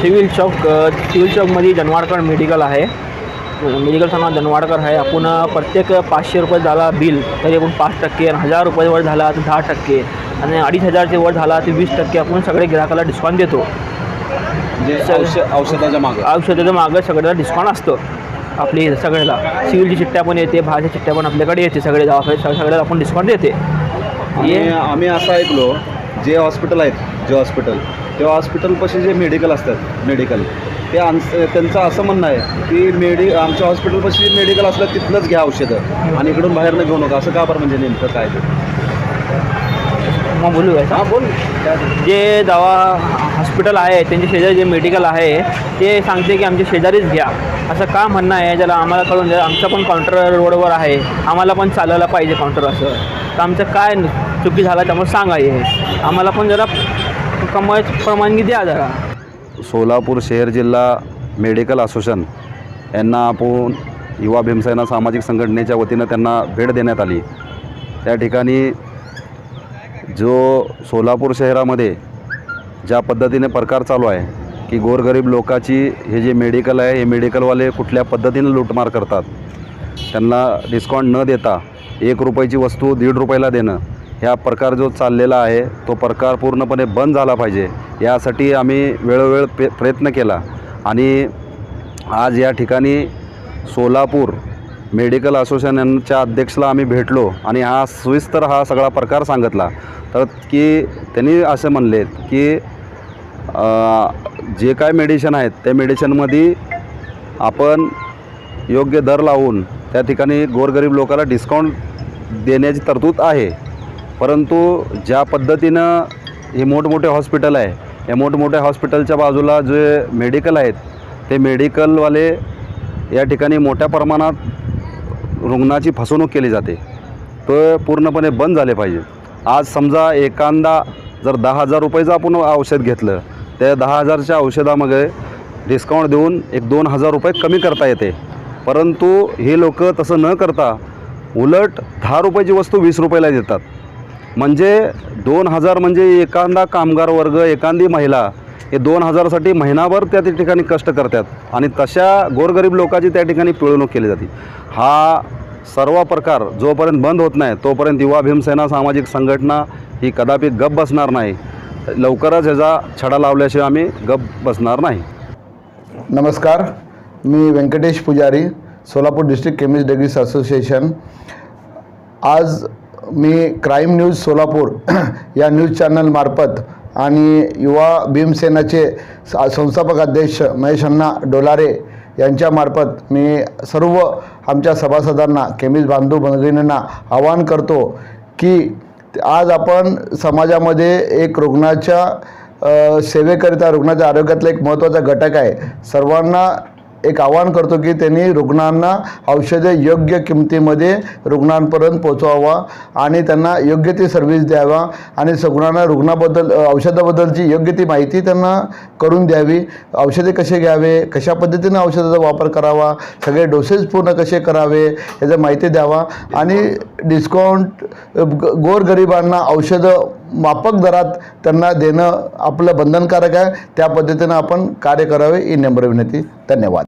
Civil चौक civil चौकमध्ये Janwadkar medical आहे. मेडिकलचं नाव जनवाडकर आहे. आपण प्रत्येक पाचशे रुपये झाला बिल तरी आपण पाच टक्के आणि हजार रुपये वर झाला तर दहा टक्के आणि अडीच हजारचे वर झाला तर वीस टक्के आपण सगळे ग्राहकाला डिस्काउंट देतो. म्हणजे औषधाच्या मागं. औषधाचं मागं सगळ्याला डिस्काउंट असतं. आपली सगळ्याला. सिव्हिलची चिठ्ठ्या पण येते बाहेरच्या चिठ्ठ्या पण आपल्याकडे येते. सगळे दवाखाने सग- सगळ्याला आपण डिस्काउंट देते. आम्ही असं ऐकलो जे हॉस्पिटल आहेत जे हॉस्पिटल त्या हॉस्पिटलपाशी जे मेडिकल असतात मेडिकल ते आमचं त्यांचं असं म्हणणं आहे की मेडि आमच्या हॉस्पिटलपाशी मेडिकल असलं तिथलंच घ्या औषधं आणि इकडून बाहेरनं घेऊ नका. असं का बरं म्हणजे नेमकं काय ते? मग बोलू हां बोल. जे दवा हॉस्पिटल आहे त्यांच्या शेजारी जे मेडिकल आहे ते सांगते की आमच्या शेजारीच घ्या. असं का म्हणणं आहे? ज्याला आम्हाला कळून द्या आमचा पण काउंटर रोडवर आहे. आम्हाला पण चालायला पाहिजे काउंटर असं. तर आमचं काय चुकी झाला त्यामुळे सांगा हे. आम्हाला पण जरा कमाई परवानगी द्या जरा. सोलापूर शहर जिल्हा मेडिकल असोसिएशन यांना आपण युवा भीमसेना सामाजिक संघटनेच्या वतीनं त्यांना भेट देण्यात आली. त्या ठिकाणी जो सोलापूर शहरामध्ये ज्या पद्धतीने प्रकार चालू आहे की गोरगरीब लोकाची हे जे मेडिकल आहे हे मेडिकलवाले कुठल्या पद्धतीनं लूटमार करतात त्यांना डिस्काउंट न देता एक रुपयाची वस्तू दीड रुपयाला देणं. ह्या प्रकार जो चाललेला आहे तो प्रकार पूर्णपणे बंद झाला पाहिजे. यासाठी आम्ही वेळोवेळ पे प्रयत्न केला. आणि आज या ठिकाणी सोलापूर मेडिकल असोसिएशनच्या अध्यक्षला आम्ही भेटलो आणि हा सविस्तर हा सगळा प्रकार सांगितला. तर की त्यांनी असे म्हणले की जे काय मेडिशन आहेत त्या मेडिशनमध्ये आपण योग्य दर लावून त्या ठिकाणी गोरगरीब लोकाला डिस्काउंट देण्याची तरतूद आहे. परंतु ज्या पद्धतीनं हे मोठमोठे हॉस्पिटल आहे या मोठमोठ्या हॉस्पिटलच्या बाजूला जे मेडिकल आहेत ते मेडिकलवाले या ठिकाणी मोठ्या प्रमाणात रुग्णाची फसवणूक केली जाते. तो पूर्णपणे बंद झाले पाहिजे. आज समजा एखादा जर दहा हजार रुपयाचं आपण औषध घेतलं त्या दहा हजारच्या औषधामध्ये डिस्काउंट देऊन एक दोन हजार रुपये कमी करता येते. परंतु हे लोक तसं न करता उलट दहा रुपयाची वस्तू वीस रुपयाला देतात. म्हणजे दोन हजार म्हणजे एखादा कामगार वर्ग एखादी महिला हे दोन हजारासाठी महिनाभर त्या त्या ठिकाणी कष्ट करतात. आणि तशा गोरगरीब लोकांची त्या ठिकाणी पिळवणूक केली जाते. हा सर्व प्रकार जोपर्यंत बंद होत नाही तोपर्यंत युवा भीमसेना सामाजिक संघटना ही कदापि गप बसणार नाही. लवकरच ह्याचा छडा लावल्याशिवाय आम्ही गप बसणार नाही. नमस्कार. मी Venkatesh Pujari. Solapur district chemist druggists association. आज मी क्राईम न्यूज सोलापूर या न्यूज चॅनलमार्फत आणि युवा भीमसेनाचे संस्थापक अध्यक्ष महेश अण्णा डोलारे यांच्यामार्फत मी सर्व आमच्या सभासदांना केमिस्ट बांधू भगिनींना आवाहन करतो की आज आपण समाजामध्ये एक रुग्णाच्या सेवेकरिता रुग्णाच्या आरोग्यातला एक महत्त्वाचा घटक आहे. सर्वांना एक आवाहन करतो की त्यांनी रुग्णांना औषधे योग्य किमतीमध्ये रुग्णांपर्यंत पोचवावा आणि त्यांना योग्य ती सर्व्हिस द्यावा आणि रुग्णांना रुग्णाबद्दल औषधाबद्दलची योग्य ती माहिती त्यांना करून द्यावी. औषधे कसे घ्यावे? कशा पद्धतीनं औषधाचा वापर करावा? सगळे डोसेस पूर्ण कसे करावे? याचं माहिती द्यावा. आणि डिस्काउंट ग- गोरगरिबांना औषधं माफक दरात त्यांना देणं आपलं बंधनकारक आहे. त्या पद्धतीनं आपण कार्य करावे. ही नम्र विनंती. धन्यवाद.